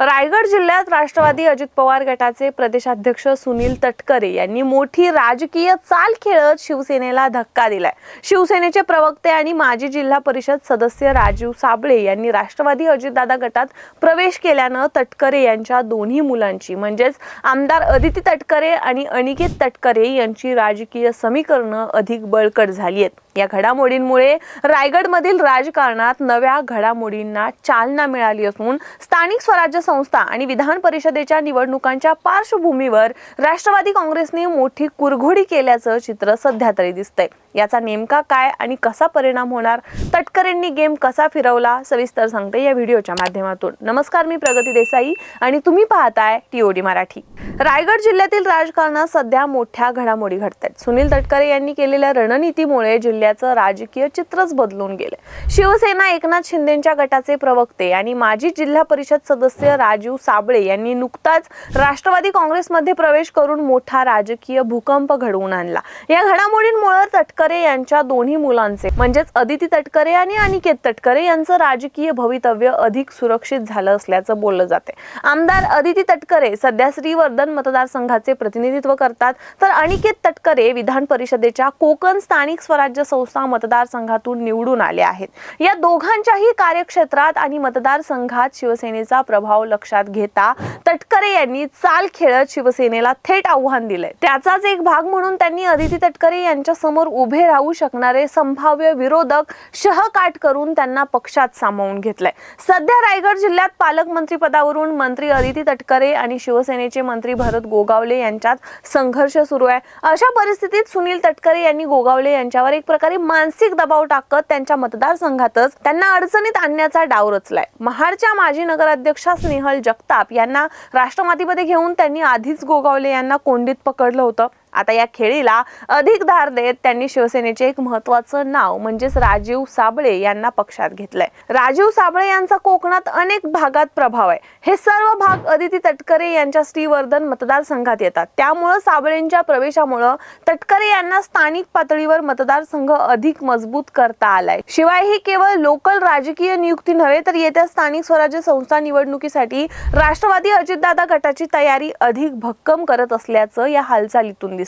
रायगड जिल्ह्यात राष्ट्रवादी अजित पवार गटाचे प्रदेशाध्यक्ष सुनील तटकरे यांनी मोठी राजकीय चाल खेळत शिवसेनेला धक्का दिलाय. शिवसेनेचे प्रवक्ते आणि माजी जिल्हा परिषद सदस्य राजीव साबळे यांनी राष्ट्रवादी अजितदादा गटात प्रवेश केल्यानं तटकरे यांच्या दोन्ही मुलांची म्हणजेच आमदार अदिती तटकरे आणि अनिकेत तटकरे यांची राजकीय समीकरणं अधिक बळकट झाली आहेत. या घडामोडींमुळे रायगडमधील राजकारणात नव्या घडामोडींना चालना मिळाली असून स्थानिक स्वराज्य संस्था आणि विधान परिषदेच्या निवडणुकांच्या पार्श्वभूमीवर राष्ट्रवादी काँग्रेसने मोठी कुरघोडी केल्याचं चित्र सध्या तरी दिसतंय. याचा नेमका काय आणि कसा परिणाम होणार? तटकरेंनी गेम कसा फिरवला? सविस्तर सांगते या व्हिडिओच्या माध्यमातून. नमस्कार मी प्रगती देसाई आणि तुम्ही पाहताय टीओडी मराठी. रायगड जिल्ह्यातील राजकारणात सध्या मोठ्या घडामोडी घडत आहेत सुनील तटकरे यांनी केलेल्या रणनीतीमुळे जिल्ह्याचं राजकीय चित्रच बदलून गेले शिवसेना एकनाथ शिंदेच्या गटाचे प्रवक्ते आणि माजी जिल्हा परिषद सदस्य राजीव साबळे यांनी नुकताच राष्ट्रवादी काँग्रेसमध्ये प्रवेश करून मोठा राजकीय भूकंप घडवून आणला. या घडामोडींमुळे तटकरे यांच्या दोन्ही मुलांचे म्हणजेच अदिती तटकरे आणि अनिकेत तटकरे यांचं राजकीय भवितव्य अधिक सुरक्षित झालं असल्याचं बोललं जाते आमदार अदिती तटकरे सध्या श्रीवर्धन मतदारसंघाचे प्रतिनिधित्व करतात तर अनिकेत तटकरे विधान परिषदेच्या कोकण स्थानिक स्वराज्य संस्था मतदारसंघातून निवडून आले आहेत. या दोघांच्याही कार्यक्षेत्रात आणि मतदारसंघात शिवसेनेचा प्रभाव लक्षात घेता तटकरे यांनी चाल खेळत शिवसेनेला थेट आव्हान दिलंय. त्याचाच एक भाग म्हणून त्यांनी अदिती तटकरे यांच्या समोर उभे राहू शकणारे संभाव्य विरोधक शहकाट करून त्यांना पक्षात सामावून घेतलंय. सध्या रायगड जिल्ह्यात पालकमंत्री पदावरून मंत्री अदिती तटकरे आणि शिवसेनेचे मंत्री भरत गोगावले यांच्यात संघर्ष सुरू आहे. अशा परिस्थितीत सुनील तटकरे यांनी गोगावले यांच्यावर एक प्रकारे मानसिक दबाव टाकत त्यांच्या मतदारसंघातच त्यांना अडचणीत आणण्याचा डाव रचलाय. महाडच्या माजी नगराध्यक्षा स्नेहल जगताप यांना राष्ट्रवादीमध्ये घेऊन त्यांनी आधीच गोगावले यांना कोंडीत पकडलं होतं. आता या खेळीला अधिक धार देत त्यांनी शिवसेनेचे एक महत्वाचं नाव म्हणजेच राजीव साबळे यांना पक्षात घेतलंय. राजीव साबळे यांचा कोकणात अनेक भागात प्रभाव आहे. हे सर्व भाग अदिती तटकरे यांच्या श्रीवर्धन मतदारसंघात येतात. त्यामुळं साबळेंच्या प्रवेशामुळं तटकरे यांना स्थानिक पातळीवर मतदारसंघ अधिक मजबूत करता आलाय. शिवाय ही केवळ लोकल राजकीय नियुक्ती नव्हे तर येत्या स्थानिक स्वराज्य संस्था निवडणुकीसाठी राष्ट्रवादी अजितदादा गटाची तयारी अधिक भक्कम करत असल्याचं या हालचालीतून दिसतं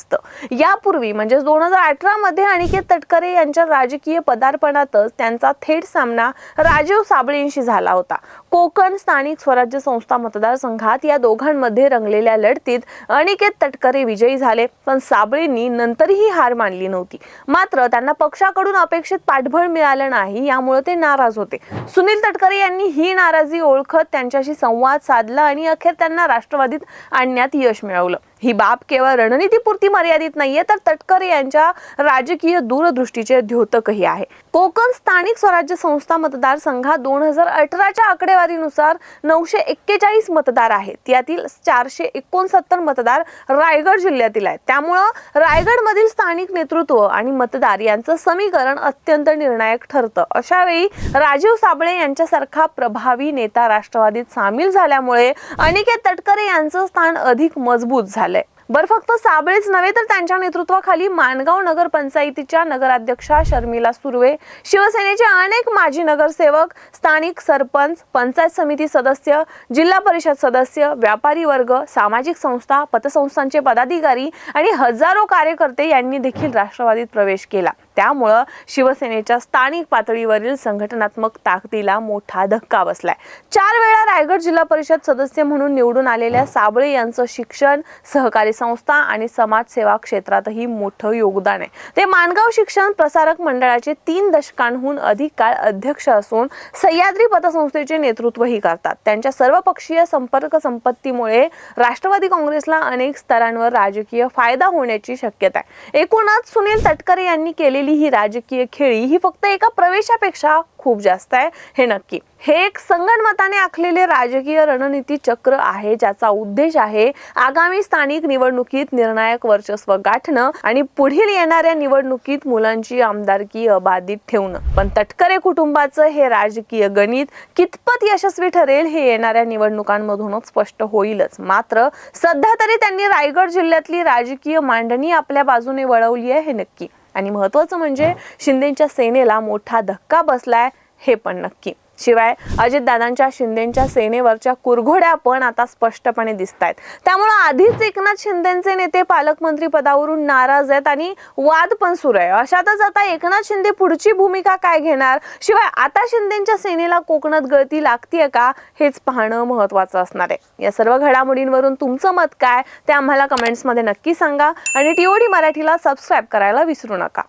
यापूर्वी म्हणजेच दोन हजार अठरामध्ये अनिकेत तटकरे यांच्या राजकीय पदार्पणातच त्यांचा थेट सामना राजीव साबळेंशी झाला होता. कोकण स्थानिक स्वराज्य संस्था मतदारसंघात या दोघांमध्ये रंगलेल्या लढतीत अनिकेत तटकरे विजयी झाले पण साबळेंनी नंतरही हार मानली नव्हती. मात्र त्यांना पक्षाकडून अपेक्षित पाठबळ मिळालं नाही यामुळे ते नाराज होते. सुनील तटकरे यांनी ही नाराजी ओळखत त्यांच्याशी संवाद साधला आणि अखेर त्यांना राष्ट्रवादीत आणण्यात यश मिळवलं. ही बाब केवळ रणनीतीपुरती मर्यादित नाहीये तर तटकरे यांच्या राजकीय दूरदृष्टीचे द्योतकही आहे. कोकण स्थानिक स्वराज्य संस्था मतदारसंघात दोन हजार अठराच्या आकडेवारीनुसार नऊशे एक्केचाळीस मतदार आहेत. यातील चारशे एकोणसत्तर मतदार रायगड जिल्ह्यातील आहेत. त्यामुळं रायगडमधील स्थानिक नेतृत्व आणि मतदार यांचं समीकरण अत्यंत निर्णायक ठरतं. अशा वेळी राजीव साबळे यांच्यासारखा प्रभावी नेता राष्ट्रवादीत सामील झाल्यामुळे अनिकेत तटकरे यांचं स्थान अधिक मजबूत झालं. बरं फक्त साबळेच नव्हे तर त्यांच्या नेतृत्वाखाली माणगाव नगरपंचायतीच्या नगराध्यक्षा शर्मिला सुर्वे शिवसेनेचे अनेक माजी नगरसेवक स्थानिक सरपंच पंचायत समिती सदस्य जिल्हा परिषद सदस्य व्यापारी वर्ग सामाजिक संस्था पतसंस्थांचे पदाधिकारी आणि हजारो कार्यकर्ते यांनी देखील राष्ट्रवादीत प्रवेश केला. त्यामुळं शिवसेनेच्या स्थानिक पातळीवरील संघटनात्मक ताकदीला मोठा धक्का बसलाय. चार वेळा रायगड जिल्हा परिषद सदस्य म्हणून निवडून आलेल्या साबळे यांचं शिक्षण सहकारी संस्था आणि समाजसेवा क्षेत्रातही मोठं योगदान आहे. ते माणगाव शिक्षण प्रसारक मंडळाचे तीन दशकांहून अधिक काळ अध्यक्ष असून सह्याद्री पतसंस्थेचे नेतृत्वही करतात. त्यांच्या सर्वपक्षीय संपर्क संपत्तीमुळे राष्ट्रवादी काँग्रेसला अनेक स्तरांवर राजकीय फायदा होण्याची शक्यता आहे. एकूणच सुनील तटकरे यांनी केलेली ही राजकीय खेळी ही फक्त एका प्रवेशापेक्षा खूप जास्त आहे. हे नक्की. हे एक संगणमताने आखलेले राजकीय रणनीती चक्र आहे ज्याचा उद्देश आहे आगामी स्थानिक निवडणुकीत निर्णायक वर्चस्व गाठणं आणि पुढील येणाऱ्या निवडणुकीत मुलांची आमदारकी अबाधित ठेवणं. पण तटकरे कुटुंबाचं हे राजकीय गणित कितपत यशस्वी ठरेल हे येणाऱ्या निवडणुकांमधूनच स्पष्ट होईलच. मात्र सध्या तरी त्यांनी रायगड जिल्ह्यातली राजकीय मांडणी आपल्या बाजूने वळवली आहे हे नक्की. आणि महत्वाचं म्हणजे शिंदेच्या सेनेला मोठा धक्का बसलाय हे पण नक्की. शिवाय अजितदादांच्या शिंदेच्या सेनेवरच्या कुरघोड्या पण आता स्पष्टपणे दिसत आहेत त्यामुळे आधीच एकनाथ शिंदेचे नेते पालकमंत्री पदावरून नाराज आहेत आणि वाद पण सुरू आहे. अशातच आता एकनाथ शिंदे पुढची भूमिका काय घेणार? शिवाय आता शिंदेच्या सेनेला कोकणात गळती लागतीये का? हेच पाहणं महत्वाचं असणार आहे. या सर्व घडामोडींवरून तुमचं मत काय? ते आम्हाला कमेंट्समध्ये नक्की सांगा. आणि टीओडी मराठीला सबस्क्राईब करायला विसरू नका.